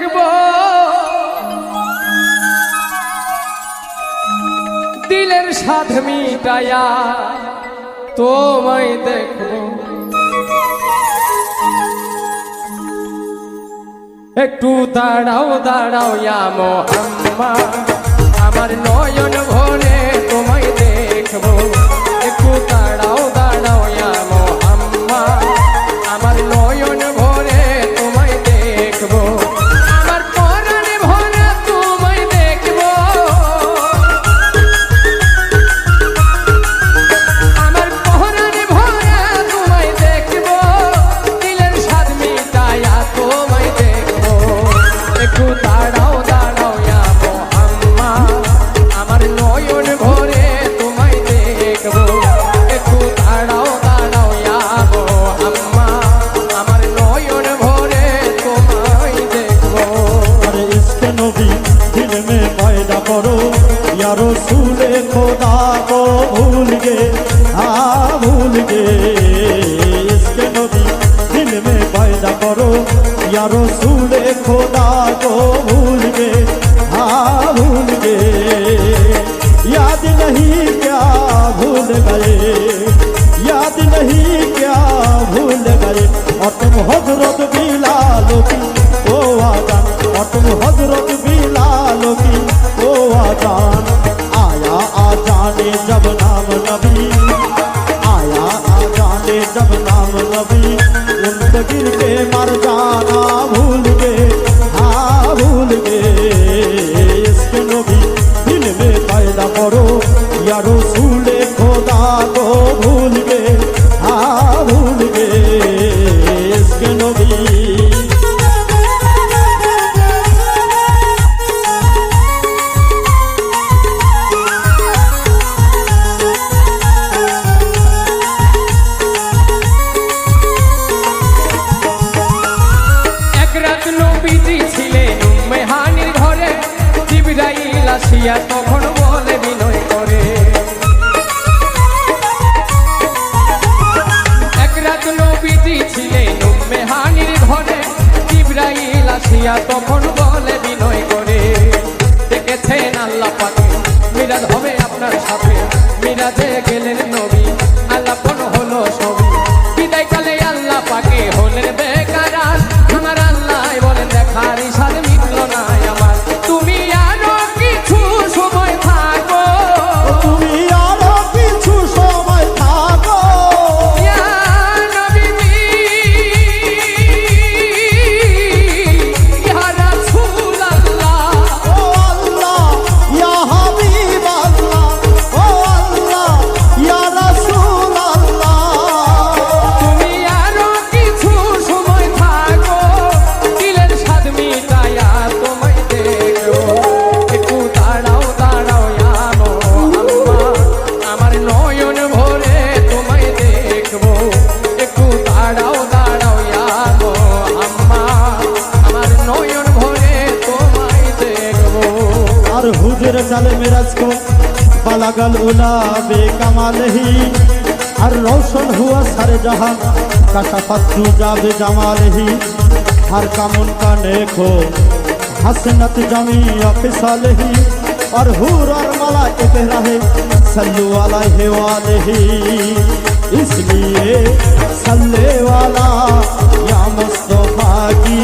দেখব। দিলের সাধ মিটায়া তোমায় দেখব। একটু দাঁড়াও দাঁড়াও মোহাম্মদ। আমার নয়ন ভরে তোমায় দেখব। একটু দাঁড়াও একটু আমার নয়ন ভরে তোমায় দেখব। একটু দাঁড়াও দাঁড়াও ইয়া মোহাম্মা। আমার নয়ন ভরে তোমায় দেখব। আরে ইসকে নবী দিল মে পয়দা করো ইয়া রসূল আ, ভুল গে। ইসকে নবী দিল মে পয়দা করো खुदा को भूल गए हाँ भूल गए याद नहीं क्या भूल गए, याद नहीं क्या भूल गए। और तुम हज़रत बिलालो की, ओ आजान। और तुम हज़रत बिलालो की, ओ आजान। आया आ जाने जब नाम नबी, आया आ जाने जब नाम नबी। उन गिर के मर ya tocó फिर साल मिराज को पलागल उला बेकमाल ही। हर रोशन हुआ सर जहाँ काशाफत जूजा बेजमाल ही। हर कामुन का नेखो हसनत जमी अफिसाल ही। और हूर और मला के रहे सल्लू वाला है वाले ही। इसलिए सल्ले वाला या मुस्तफ़ा की